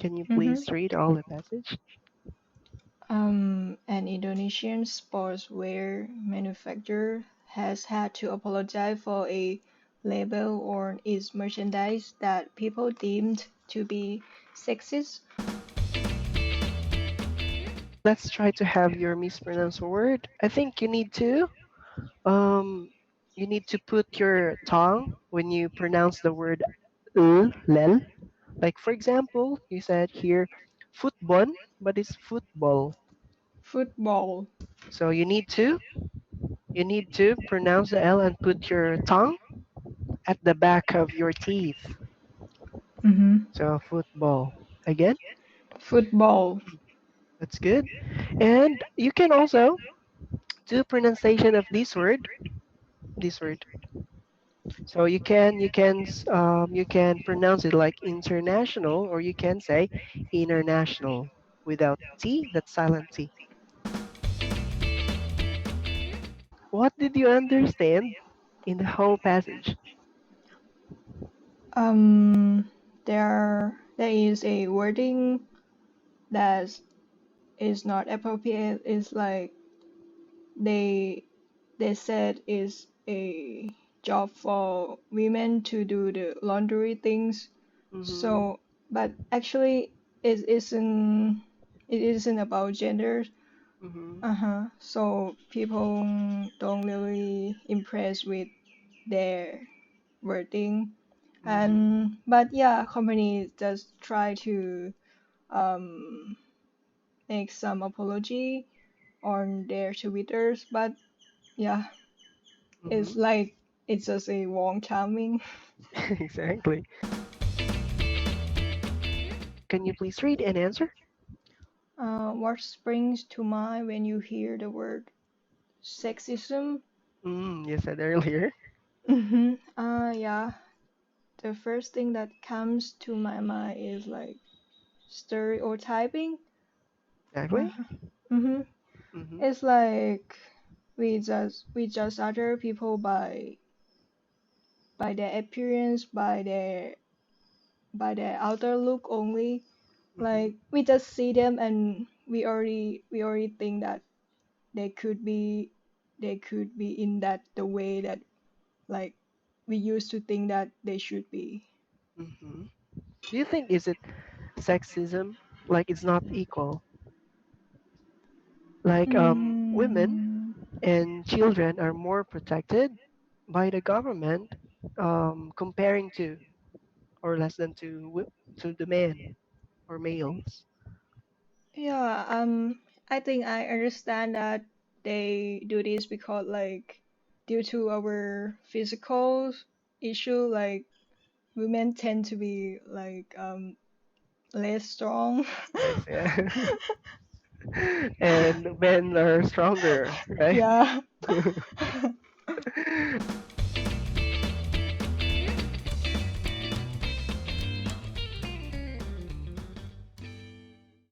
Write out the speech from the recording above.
Can you Mm-hmm. please read all the passage? Um, an Indonesian sportswear manufacturer has had to apologize for a label on its merchandise that people deemed to be sexist. Let's try to have your mispronounced word. I think you need to um you need to put your tongue when you pronounce the word l, lel. Like for example, you said here football, but it's football. Football. So you need to you need to pronounce the L and put your tongue at the back of your teeth. Mm-hmm. So football. Again, Football. that's good. And you can also do pronunciation of this word. This word. So you can you can um, you can pronounce it like international, or you can say international without T. That's silent T. What did you understand in the whole passage? Um, there there is a wording that is not appropriate. It's like they they said is a job for women to do the laundry things. Mm-hmm. So, but actually, it isn't. It isn't about gender. Mm-hmm. Uh huh. So people don't really impressed with their wording, Mm-hmm. and but yeah, companies just try to um make some apology on their twitters, but yeah, Mm-hmm. it's like it's just a wrong timing. exactly. Can you please read and answer? Uh, what springs to mind when you hear the word sexism? Mm, you said earlier. Mm-hmm. Uh, yeah. The first thing that comes to my mind is like stereotyping. Exactly. Uh, mm-hmm. Mm-hmm. It's like we just we judge other people by by their appearance, by their by their outer look only. Mm-hmm. Like we just see them and we already we already think that they could be they could be in that the way that like we used to think that they should be. Mm-hmm. Do you think is it sexism? Like it's not equal. Like um, women Mm, and children are more protected by the government um, comparing to or less than to to the men or males. yeah, um, I think I understand that they do this because like due to our physical issue, like women tend to be like um less strong. Yeah. and men are stronger, right? yeah.